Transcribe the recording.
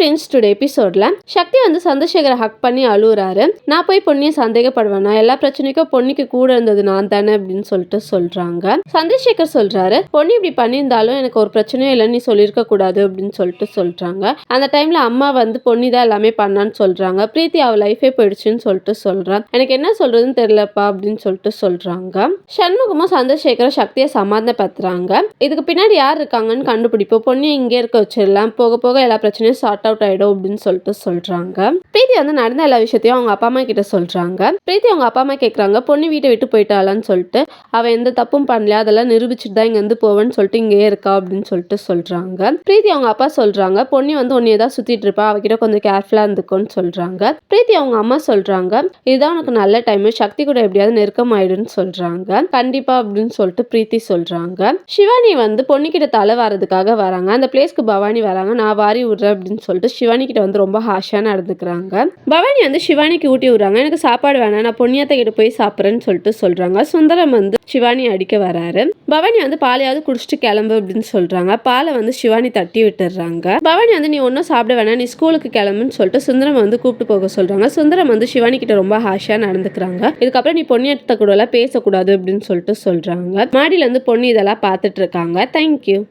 Friends today எபிசோடில் சக்தி வந்து சந்திரசேகரை ஹக் பண்ணி அழுகுறாரு நான் போய் பொன்னியை சந்தேகப்படுவேனா. எல்லா பிரச்சனைக்கும் பொன்னிக்கு கூட இருந்தது நான் தானே அப்படின்னு சொல்லிட்டு சொல்கிறாங்க சந்திரசேகர் சொல்கிறாரு பொன்னி இப்படி பண்ணியிருந்தாலும் எனக்கு ஒரு பிரச்சனையும் இல்லைன்னு நீ சொல்லியிருக்க கூடாது அப்படின்னு சொல்லிட்டு சொல்கிறாங்க அந்த டைமில் அம்மா வந்து பொன்னி தான் எல்லாமே பண்ணான்னு சொல்கிறாங்க பிரீத்தி அவள் லைஃபே போயிடுச்சுன்னு சொல்லிட்டு சொல்கிறான் எனக்கு என்ன சொல்கிறதுன்னு தெரியலப்பா அப்படின்னு சொல்லிட்டு சொல்கிறாங்க சண்முகமும் சந்திரசேகரும் சக்தியை சமாதானப்படுத்துகிறாங்க இதுக்கு பின்னாடி யார் இருக்காங்கன்னு கண்டுபிடிப்போம். பொன்னியை இங்கே இருக்க வச்சிடலாம். போக போக எல்லா பிரச்சனையும் சார்ட் அவுட் ஆயிடும் அப்படின்னு சொல்லிட்டு சொல்றாங்க. பிரீத்தி வந்து நடந்த எல்லா விஷயத்தையும் அவங்க அப்பா அம்மா கிட்ட சொல்றாங்க. பிரீத்தி அவங்க அப்பா அம்மா கேக்குறாங்க பொண்ணு வீட்டை விட்டு போயிட்டாளான்னு சொல்லிட்டு அவ எந்த தப்பும் பண்ணல அதெல்லாம் நிரூபிச்சுட்டு தான் இங்க இருந்து போவேன்னு சொல்லிட்டு இங்கே இருக்கா? அப்படின்னு சொல்லிட்டு சொல்றாங்க. பிரீத்தி அவங்க அப்பா சொல்றாங்க பொண்ணு வந்து உன்னையே தான் சுத்திட்டு இருப்பா அவகிட்ட கொஞ்சம் கேர்ஃபுல்லா இருந்துக்கோன்னு சொல்றாங்க. பிரீத்தி அவங்க அம்மா சொல்றாங்க இதுதான் உனக்கு நல்ல டைம் சக்தி கூட எப்படியாவது நெருக்கம் ஆயிடும்னு சொல்றாங்க. கண்டிப்பா அப்படின்னு சொல்லிட்டு பிரீத்தி சொல்றாங்க. சிவானி வந்து பொண்ணுகிட்ட தலை வரதுக்காக வராங்க அந்த பிளேஸ்க்கு பவானி வராங்க நான் வாரி விடுறேன் அப்படின்னு சொல்லிட்டு சிவானி கிட்ட வந்து ரொம்ப ஹாஷாக நடந்துக்கிறாங்க. பவானி வந்து சிவானிக்கு ஊட்டி விடுறாங்க. எனக்கு சாப்பாடு வேணாம் நான் பொன்னியத்தை கிட்ட போய் சாப்பிட்றேன்னு சொல்லிட்டு சொல்கிறாங்க சுந்தரம் வந்து சிவானி அடிக்க வராரு. பவானி வந்து பாலையாவது குடிச்சிட்டு கிளம்பு அப்படின்னு சொல்றாங்க. பாலை வந்து சிவானி தட்டி விட்டுறாங்க. பவானி வந்து நீ ஒன்றும் சாப்பிட வேணாம் நீ ஸ்கூலுக்கு கிளம்புன்னு சொல்லிட்டு சுந்தரம் வந்து கூப்பிட்டு போக சொல்றாங்க. சுந்தரம் வந்து சிவானி கிட்ட ரொம்ப ஹாஷா நடந்துக்கிறாங்க. இதுக்கப்புறம் நீ பொன்னியத்தை கூட எல்லாம் பேசக்கூடாது அப்படின்னு சொல்லிட்டு சொல்றாங்க. மாடியில இருந்து பொண்ணு இதெல்லாம் பார்த்துட்டு இருக்காங்க. தேங்க்யூ